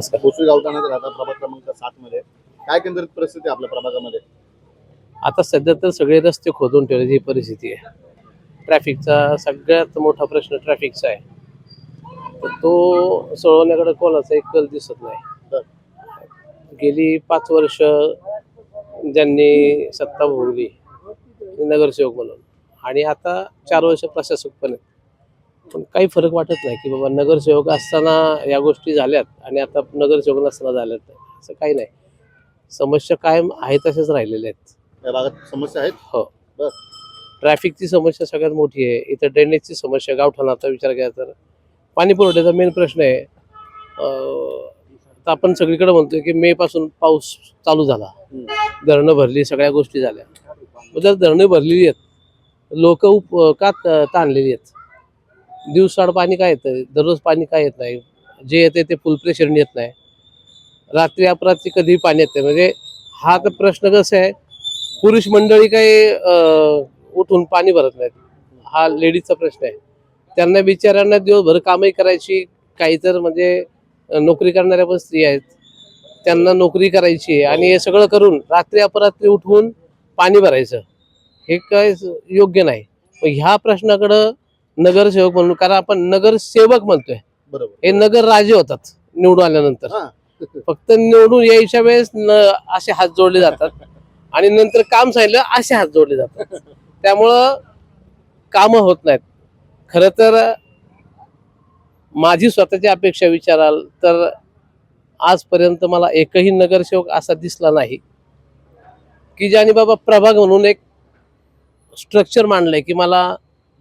नमस्कार. भोसरी गावठाणात राहता प्रभाग क्रमांक सात मध्ये. काय केंद्रित परिस्थिती आहे आपल्या प्रभागामध्ये? आता सध्या तर सगळे रस्ते खोदून ठेवण्याची परिस्थिती आहे. ट्रॅफिकचा सगळ्यात मोठा प्रश्न ट्रॅफिकचा आहे. तर तो सोडवण्याकडे कोणाचा एक कल दिसत नाही. गेली पाच वर्ष ज्यांनी सत्ता भोगली नगरसेवक म्हणून. आणि आता चार वर्ष प्रशासक पण आहेत. पण काही फरक वाटत नाही की बाबा नगरसेवक असताना या गोष्टी झाल्यात आणि आता नगरसेवक नसताना झाल्यात. असं काही नाही. समस्या कायम आहे तशाच राहिलेल्या आहेत. या भागात समस्या आहेत? हो. बर. ट्रॅफिकची समस्या सगळ्यात मोठी आहे. इथं ड्रेनेजची समस्या गावठाणाचा विचार केला तर. पाणी पुरवठ्याचा मेन प्रश्न आहे. आता आपण सगळीकडे म्हणतोय की मे पासून पाऊस चालू झाला. धरणं भरली सगळ्या गोष्टी झाल्या. जर धरणं भरलेली आहेत. लोक उप का ताणलेली आहेत? दिवसाड पाणी काय येतं? दररोज पाणी काय येत नाही? जे येते ते फुल प्रेशरने येत नाही. रात्री अपरात्री कधीही पाणी येते. म्हणजे हा तर प्रश्न कसा आहे? पुरुष मंडळी काही उठून पाणी भरत नाहीत. हा लेडीजचा प्रश्न आहे. त्यांना बिचाऱ्यांना दिवसभर कामही करायची काही तर म्हणजे नोकरी करणाऱ्या पण स्त्री आहेत. त्यांना नोकरी करायची आहे. आणि हे सगळं करून रात्री अपरात्री उठवून पाणी भरायचं. हे काय योग्य नाही. मग ह्या प्रश्नाकडं नगरसेवक म्हणून कारण आपण नगरसेवक म्हणतोय. बरोबर. हे नगर राजे होतात निवडून आल्यानंतर. हा. फक्त निवडून यायच्या वेळेस न असे हात जोडले जातात. आणि नंतर काम सांगितलं असे हात जोडले जातात. त्यामुळं कामं होत नाहीत. खरं तर माझी स्वतःची अपेक्षा विचाराल तर आजपर्यंत मला एकही नगरसेवक असा दिसला नाही. की ज्याने बाबा प्रभाग म्हणून एक स्ट्रक्चर मांडलंय की मला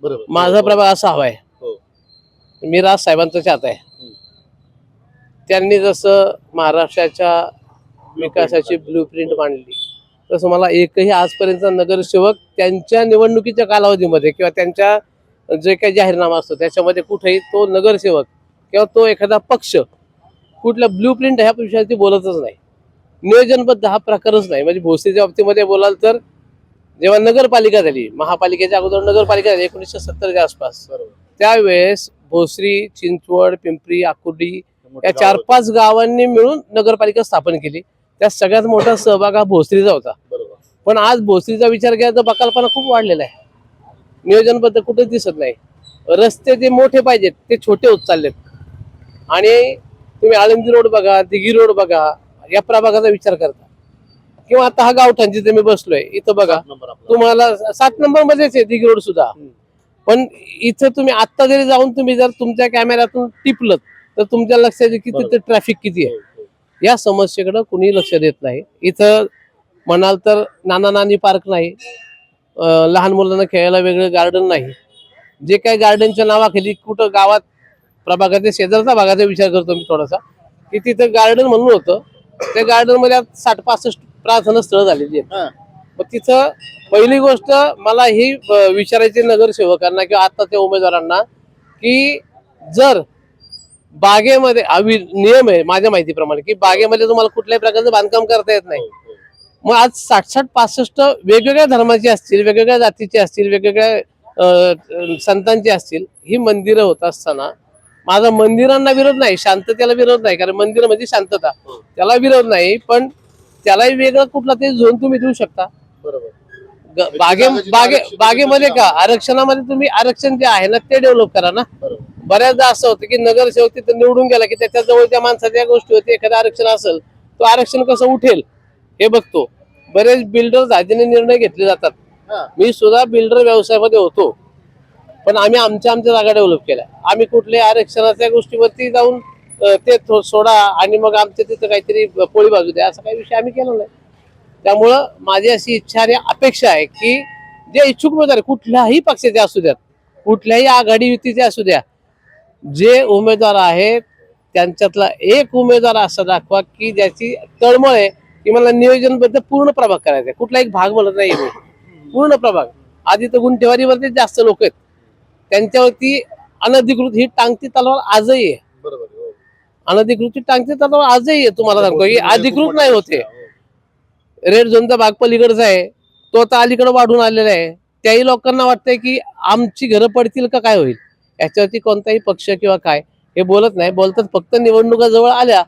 बरोबर. माझा प्रभाग असा हवाय हो. मी राज साहेबांचा चाहता आहे. त्यांनी जसं महाराष्ट्राच्या विकासाची ब्लू प्रिंट मांडली तसं मला एकही आजपर्यंत नगरसेवक त्यांच्या निवडणुकीच्या कालावधीमध्ये किंवा त्यांच्या जे काही जाहीरनामा असतो त्याच्यामध्ये कुठेही तो नगरसेवक किंवा तो एखादा पक्ष कुठल्या ब्लू प्रिंट ह्या विषयावरती बोलतच नाही. नियोजनबद्ध हा प्रकारच नाही. म्हणजे भोसरीच्या बाबतीमध्ये बोलाल तर जेव्हा नगरपालिका झाली महापालिकेच्या अगोदर नगरपालिका झाली एकोणीसशे सत्तरच्या आसपास. बरोबर. त्यावेळेस भोसरी चिंचवड पिंपरी आकुर्डी या चार. पाच गावांनी मिळून नगरपालिका स्थापन केली. त्यात सगळ्यात मोठा सहभाग हा भोसरीचा होता. बरोबर. पण आज भोसरीचा विचार केला तर बकालपणा खूप वाढलेला आहे. नियोजनबद्ध कुठेच दिसत नाही. रस्ते जे मोठे पाहिजेत ते छोटे होत चाललेत. आणि तुम्ही आळंदी रोड बघा दिघी रोड बघा या प्रभागाचा विचार करता. किंवा आता हा गावठाण जिथे मी बसलोय इथं बघा. तुम्हाला सात नंबर मध्येच आहे दिघी रोड सुद्धा. पण इथं तुम्ही आत्ता जरी जाऊन तुम्ही जर तुमच्या कॅमेऱ्यातून टिपलं तर तुमच्या लक्षात येईल की तिथे ट्रॅफिक किती आहे. हो, हो. या समस्येकडे कुणी लक्ष देत नाही. इथं म्हणाल तर नाना नानी पार्क नाही. लहान मुलांना खेळायला वेगळं गार्डन नाही. जे काही गार्डनच्या नावाखाली कुठं गावात प्रभागाच्या शेजारचा भागाचा विचार करतो मी थोडासा की तिथं गार्डन म्हणून होतं. त्या गार्डनमध्ये आता साठ पासष्ट प्रार्थना स्थळं झालेली आहेत हा. मग तिथं पहिली गोष्ट मला ही अं, विचारायची नगरसेवकांना किंवा आत्ताच्या उमेदवारांना की जर बागेमध्ये नियम आहे माझ्या माहितीप्रमाणे की बागेमध्ये तुम्हाला कुठल्याही प्रकारचं बांधकाम करता येत नाही हो, हो. मग आज साठ साठ पासष्ट वेगवेगळ्या धर्माचे असतील वेगवेगळ्या जातीचे असतील वेगवेगळ्या अं, संतांचे असतील ही मंदिरं होत असताना माझा मंदिरांना विरोध नाही शांततेला विरोध नाही कारण मंदिर म्हणजे शांतता. त्याला विरोध नाही पण त्यालाही वेगळं कुठला तरी झोन तुम्ही देऊ शकता. बरोबर. ग- बागे बागे बागेमध्ये का? आरक्षणामध्ये तुम्ही आरक्षण जे आहे ना ते डेव्हलप करा ना. बऱ्याचदा असं होतं की नगरसेवक तिथं निवडून गेला की त्याच्या जवळच्या माणसाच्या गोष्टी होती एखादं आरक्षण असेल तो आरक्षण कसं उठेल? हे बघतो. बरेच बिल्डर धाजेने निर्णय घेतले जातात. मी सुद्धा बिल्डर व्यवसायामध्ये होतो. पण आम्ही आमच्या आमच्या जागा डेव्हलप केल्या. आम्ही कुठल्या आरक्षणाच्या गोष्टीवरती जाऊन ते थो- सोडा आणि मग आमच्या तिथं काहीतरी पोळी बाजू द्या असा काही विषय आम्ही केला नाही. त्यामुळं माझी अशी इच्छा आणि अपेक्षा आहे की जे इच्छुक उमेदवार आहे, कुठल्याही पक्षाचे असू द्यात कुठल्याही आघाडी युतीचे असू द्या जे उमेदवार आहेत त्यांच्यातला एक उमेदवार असा दाखवा की ज्याची तळमळ आहे की मला नियोजनबद्ध पूर्ण प्रभाग करायचा आहे. कुठला एक भाग म्हणत नाही मी. पूर्ण प्रभाग. आधी तर गुंठेवारीवरती जास्त लोक आहेत. त्यांच्यावरती अनधिकृत ही टांगती तलवार आजही आहे. बरोबर हो. अनधिकृत ही टांगती तलवार आजही आहे तुम्हाला सांगतो. खूप अधिकृत नाही होते. हो. रेड झोनचा भाग पलीकडचा आहे. तो आता अलीकडे वाढून आलेला आहे. त्याही लोकांना वाटतंय की आमची घरं पडतील का काय होईल? याच्यावरती कोणताही पक्ष किंवा काय हे बोलत नाही. बोलतात फक्त निवडणुका जवळ आल्या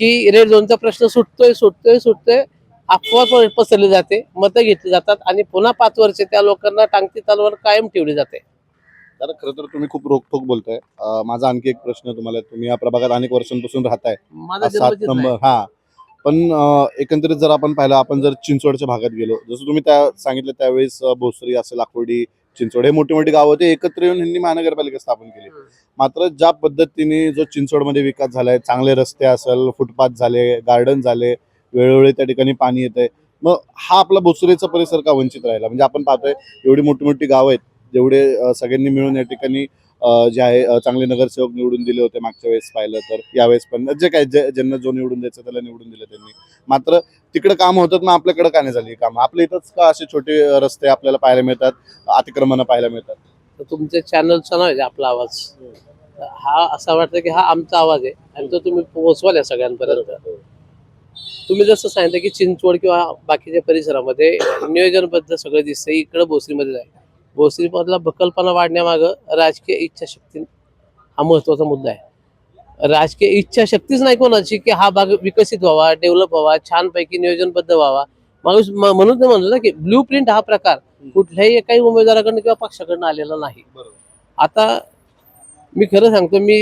की रेड झोनचा प्रश्न सुटतोय सुटतोय सुटतोय. अफवा पसरली जाते मतं घेतली जातात आणि पुन्हा पाच वर्ष त्या लोकांना टांगती तलवार कायम ठेवली जाते. तर खरं तर तुम्ही खूप रोखोक बोलताय. अं, माझा आणखी एक प्रश्न तुम्हाला आहे. तुम्ही या प्रभागात अनेक वर्षांपासून राहताय. माझा सात नंबर. हा. पण अं, एकंदरीत जर आपण पाहिलं आपण जर चिंचवडच्या भागात गेलो जसं तुम्ही त्या सांगितलं त्यावेळेस अं, भोसरी असेल आकुर्डी चिंचवड हे मोठी मोठी गावं होते एकत्र येऊन यांनी महानगरपालिका स्थापन केली. मात्र ज्या पद्धतीने जो चिंचवडमध्ये विकास झालाय चांगले रस्ते असेल फुटपाथ झाले गार्डन झाले वेळोवेळी त्या ठिकाणी पाणी येतंय मग हा आपला भोसरीचा परिसर का वंचित राहिला? म्हणजे आपण पाहतोय एवढी मोठी मोठी गावं आहेत जेवढे सगळ्यांनी मिळून या ठिकाणी जे आहे चांगले नगरसेवक निवडून दिले होते मागच्या वेळेस पाहिलं तर यावेळेस पण जे काय जे- ज्यांना जो निवडून द्यायचं त्याला निवडून दिलं त्यांनी. मात्र तिकडे काम होतात मग आपल्याकडे का नाही झाली काम? आपल्या इथंच का असे छोटे रस्ते आपल्याला पाहायला मिळतात अतिक्रमण पाहायला मिळतात? तर तुमच्या चॅनलचा नाव आहे आपला आवाज? हा असा वाटतं की हा आमचा आवाज आहे आणि तो तुम्ही पोहोचवाल या सगळ्यांपर्यंत. तुम्ही जसं सांगितलं की चिंचवड किंवा बाकीच्या परिसरामध्ये नियोजनबद्ध सगळं दिसतं इकडं भोसरीमध्ये जायचं भोसरीमधला भकलपणा वाढण्यामागं राजकीय इच्छाशक्ती हा महत्त्वाचा मुद्दा आहे. राजकीय इच्छाशक्तीच नाही कोणाची की हा भाग विकसित व्हावा डेव्हलप व्हावा छानपैकी नियोजनबद्ध व्हावा. माणूस म्हणून ते म्हणलं ना की ब्ल्यू प्रिंट हा प्रकार कुठल्याही एकाही उमेदवाराकडनं किंवा पक्षाकडनं आलेला नाही. आता मी खरं सांगतो मी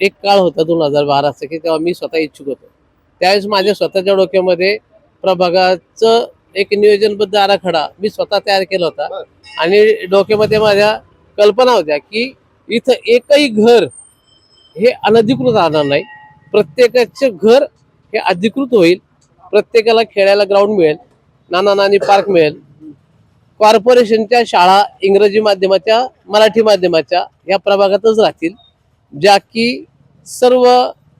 एक काळ होता दोन हजार बाराचा की तेव्हा मी स्वतः इच्छुक होतो. त्यावेळेस माझ्या स्वतःच्या डोक्यामध्ये प्रभागाचं एक नियोजनबद्ध आराखडा मी स्वतः तयार केला होता. आणि डोक्यामध्ये माझ्या कल्पना होत्या की इथं एकही घर हे अनधिकृत राहणार नाही. प्रत्येकाचे घर हे अधिकृत होईल. प्रत्येकाला खेळायला ग्राउंड मिळेल. नाना नानी पार्क मिळेल. कॉर्पोरेशनच्या शाळा इंग्रजी माध्यमाच्या मराठी माध्यमाच्या या प्रभागातच राहतील. ज्या की सर्व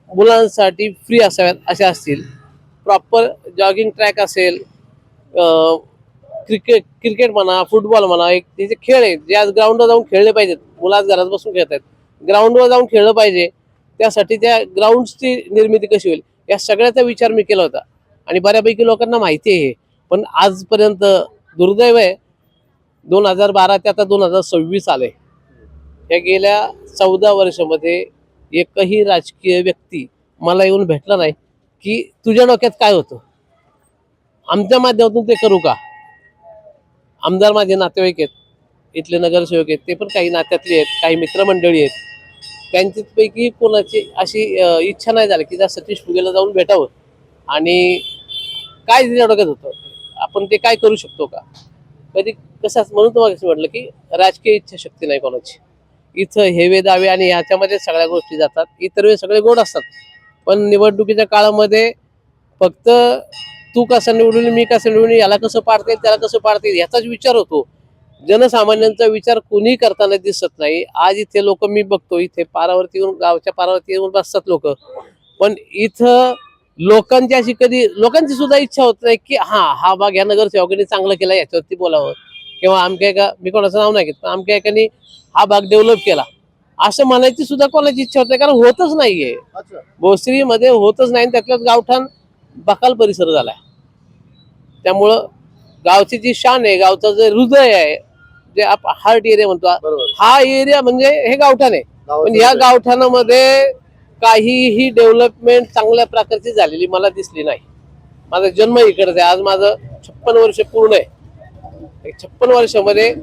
मुलांसाठी फ्री असाव्यात अशा असतील. प्रॉपर जॉगिंग ट्रॅक असेल क्रिकेट क्रिकेट म्हणा फुटबॉल म्हणा एक त्याचे खेळ आहेत जे आज ग्राउंडवर जाऊन खेळले पाहिजेत मुलं आज घरात बसून खेळत आहेत ग्राउंडवर जाऊन खेळलं पाहिजे त्यासाठी त्या ग्राउंडची निर्मिती कशी होईल या सगळ्याचा विचार मी केला होता. आणि बऱ्यापैकी लोकांना माहिती आहे पण आजपर्यंत दुर्दैव आहे दोन हजार बारा ते आता दोन हजार सव्वीस आले या गेल्या चौदा वर्षामध्ये एकही राजकीय व्यक्ती मला येऊन भेटला नाही की तुझ्या डोक्यात काय होतं? आमच्या माध्यमातून ते करू का? आमदार माझे नातेवाईक आहेत इथले नगरसेवक आहेत ते पण काही नात्यातले आहेत काही मित्रमंडळी आहेत. त्यांच्यापैकी कोणाची अशी इच्छा नाही झाली की त्या सतीश फुगेला जाऊन भेटावं. आणि काय तिच्या डोक्यात होतं? आपण ते काय करू शकतो का? कधी कसं म्हणून तुम्हाला कसं म्हटलं की राजकीय इच्छाशक्ती नाही कोणाची? इथं हेवे दावे आणि ह्याच्यामध्ये सगळ्या गोष्टी जातात इतर वेळ सगळे गोड असतात. पण निवडणुकीच्या काळामध्ये फक्त तू कसं निवडून मी कसं निवडून याला कसं पाडता येईल त्याला कसं पाडता येईल याचाच विचार होतो. जनसामान्यांचा विचार कोणी करताना दिसत नाही. आज इथे लोक मी बघतो इथे पारावरती येऊन गावच्या पारावरती येऊन बसतात लोक. पण इथं लोकांची अशी कधी लोकांची सुद्धा इच्छा होत नाही की हा हा भाग या नगरसेवकांनी चांगलं केला याच्यावरती बोलावं. किंवा आमच्या एका मी कोणाचं नाव नाही घेत पण आमच्या एकाने हा भाग डेव्हलप केला. असं म्हणायची सुद्धा कोणाची इच्छा होत नाही कारण होतच नाहीये. भोसरीमध्ये होतच नाही त्यातल्याच गावठाण बकाल परिसर झालाय. त्यामुळं गावची जी शान आहे गावचं जे हृदय आहे जे आप हार्ट एरिया म्हणतो हा एरिया म्हणजे हे गावठाण आहे. पण या गावठाणामध्ये काहीही डेव्हलपमेंट चांगल्या प्रकारची झालेली मला दिसली नाही. माझा जन्म इकडचा आहे. आज माझं छप्पन वर्ष पूर्ण आहे. छप्पन वर्षामध्ये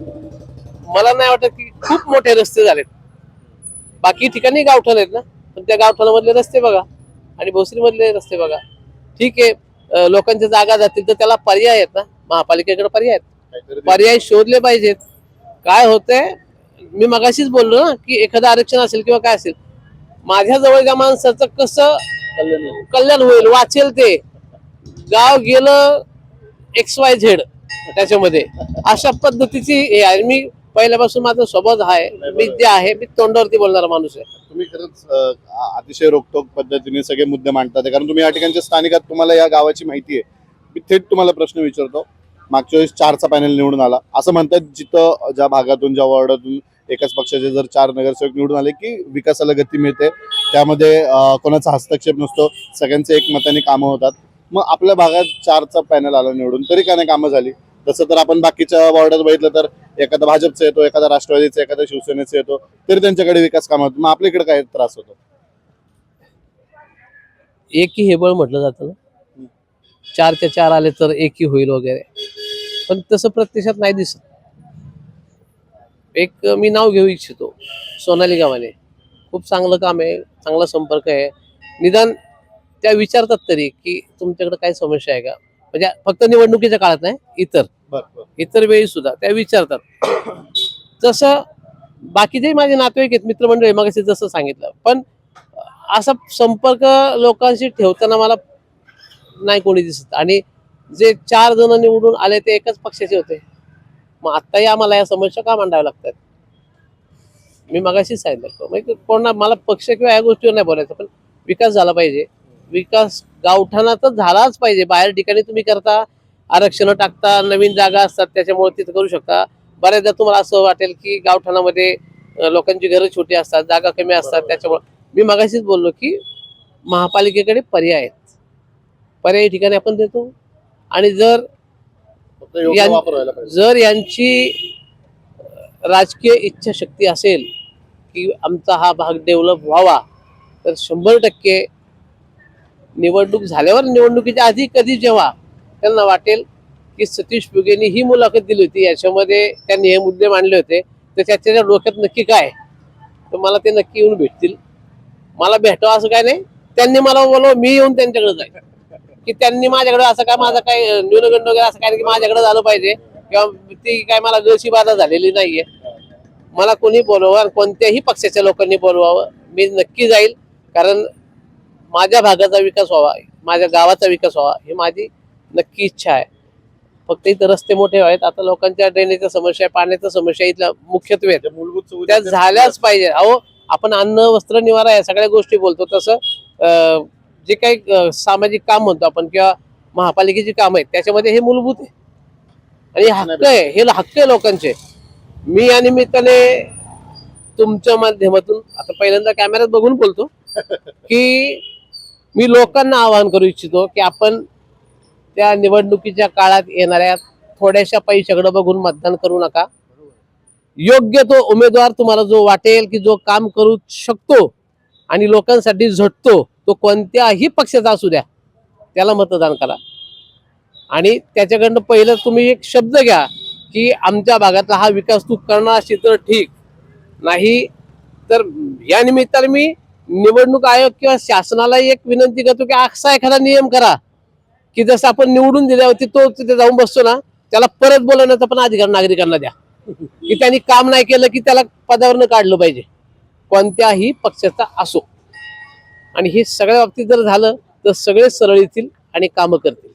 मला नाही वाटत की खूप मोठे रस्ते झालेत. बाकी ठिकाणी गावठाण आहेत ना पण त्या गावठाणामधले रस्ते बघा आणि भोसरीमधले रस्ते बघा. ठीक आहे लोकांच्या जागा जातील तर त्याला पर्याय आहेत ना. महापालिकेकडे पर्याय आहेत. पर्याय शोधले पाहिजेत. काय होतंय मी मगाशीच बोललो ना की एखादं आरक्षण असेल किंवा काय असेल माझ्या जवळच्या माणसाचं कसं कल्याण होईल. वाचेल ते. गाव गेलं एक्स वाय झेड त्याच्यामध्ये. अशा पद्धतीची हे आहे मी पहिल्यापासून माझा स्वभाव हा आहे. मी जे आहे मी तोंडावरती बोलणारा माणूस आहे. तुम्ही खरंच अं, अतिशय रोखोक पद्धतीने सगळे मुद्दे मांडतात कारण तुम्ही या ठिकाणच्या स्थानिकात तुम्हाला या गावाची माहिती आहे. मी थेट तुम्हाला प्रश्न विचारतो. मागच्या वेळेस चारचा पॅनल निवडून आला. असं म्हणतात जिथं ज्या भागातून ज्या वॉर्डातून एकाच पक्षाचे जर चार नगरसेवक निवडून आले की विकासाला गती मिळते. त्यामध्ये अं, कोणाचा हस्तक्षेप नसतो. सगळ्यांचे एकमताने कामं होतात. मग आपल्या भागात चारचा पॅनल आला निवडून तरी का नाही कामं झाली? तसं तर आपण बाकीच्या वॉर्डात बघितलं तर एखादा भाजपचा येतो एखादा राष्ट्रवादीचा एखादा शिवसेनेचा येतो तरी त्यांच्याकडे विकास कामं होतात. मग आपल्याकडे काय त्रास होतो? एकी हे बळ म्हटलं जातं ना. चारच्या चार आले तर एकी होईल वगैरे. पण तसं प्रत्यक्षात नाही दिसत. एक मी नाव घेऊ इच्छितो सोनाली गावाने खूप चांगलं काम आहे चांगला संपर्क आहे. निदान त्या विचारतात तरी की तुमच्याकडे काय समस्या आहे का? म्हणजे फक्त निवडणुकीच्या काळात नाही इतर. इतर वेळी सुद्धा त्या विचारतात. तसं बाकीचे माझे नातेवाईक आहेत मित्रमंडळी मग जसं सांगितलं पण असा संपर्क लोकांशी ठेवताना मला नाही कोणी दिसत. आणि जे चार जण निवडून आले ते एकाच पक्षाचे होते. मग आत्ताही आम्हाला या समस्या का मांडाव्या लागतात? मी मगाशी सांगितलं. म्हणजे कोणा मला पक्ष किंवा या गोष्टीवर नाही बोलायचं पण विकास झाला पाहिजे. विकास गावठाणातच झालाच पाहिजे. बाहेर ठिकाणी तुम्ही करता आरक्षण टाकता नवीन जागा असतात त्याच्यामुळे तिथं करू शकता. बऱ्याचदा तुम्हाला असं वाटेल की गावठाणामध्ये लोकांची घरं छोटी असतात जागा कमी असतात त्याच्यामुळे मी मगाशीच बोललो की महापालिकेकडे पर्याय आहेत. पर्यायी ठिकाणी आपण देतो. आणि जर यां- जर यांची राजकीय इच्छाशक्ती असेल की आमचा हा भाग डेव्हलप व्हावा तर शंभर टक्के निवडणूक झाल्यावर निवडणुकीच्या आधी कधी जेव्हा त्यांना वाटेल की सतीश फुगेंनी ही मुलाखत दिली होती याच्यामध्ये त्यांनी हे मुद्दे मांडले होते तर त्याच्या डोक्यात नक्की काय तर मला ते नक्की येऊन भेटतील. मला भेटावं असं काय नाही. त्यांनी मला बोलव मी येऊन त्यांच्याकडे जाईल. की त्यांनी माझ्याकडे असं काय माझा काय न्यूनगंड वगैरे असं काय नाही की माझ्याकडे झालं पाहिजे किंवा ती काय मला गळशी बाधा झालेली नाहीये. मला कोणी बोलवावं आणि कोणत्याही पक्षाच्या लोकांनी बोलवावं. मी नक्की जाईल. कारण माझ्या भागाचा विकास व्हावा माझ्या गावाचा विकास व्हावा ही माझी नक्की इच्छा आहे. फक्त इथं रस्ते मोठे व्हावेत आता लोकांच्या ड्रेनेजच्या समस्या आहे पाण्याच्या समस्या इथल्या मुख्यत्वे मूलभूत सुविधा त्या झाल्याच पाहिजे. अहो आपण अन्न वस्त्र निवारा या सगळ्या गोष्टी बोलतो. तसं जे काही सामाजिक काम म्हणतो आपण किंवा महापालिकेची काम आहेत त्याच्यामध्ये हे मूलभूत आहे. आणि हक्क आहे हे हक्क आहे लोकांचे. मी या निमित्ताने तुमच्या माध्यमातून आता पहिल्यांदा कॅमेऱ्यात बघून बोलतो की मी लोकांना आवाहन करू इच्छितो की आपण त्या निवडणुकीच्या काळात येणाऱ्या थोड्याशा पैशाकडे बघून मतदान करू नका. योग्य तो उमेदवार तुम्हाला जो वाटेल की जो काम करू शकतो आणि लोकांसाठी झटतो तो कोणत्याही पक्षाचा असू द्या त्याला मतदान करा. आणि त्याच्याकडनं पहिलं तुम्ही एक शब्द घ्या की आमच्या भागातला हा विकास तू करणार असेल तर ठीक. नाही तर या निमित्ताने मी निवडणूक आयोग किंवा शासनाला एक विनंती करतो की असा एखादा नियम करा की जसं आपण निवडून दिल्यावरती तो तिथे जाऊन बसतो ना त्याला परत बोलवण्याचा पण अधिकार नागरिकांना द्या. की त्यांनी काम नाही केलं की त्याला पदावरनं काढलं पाहिजे. कोणत्याही पक्षाचा असो. आणि हे सगळ्या बाबतीत जर झालं तर सगळे सरळ येतील आणि कामं करतील.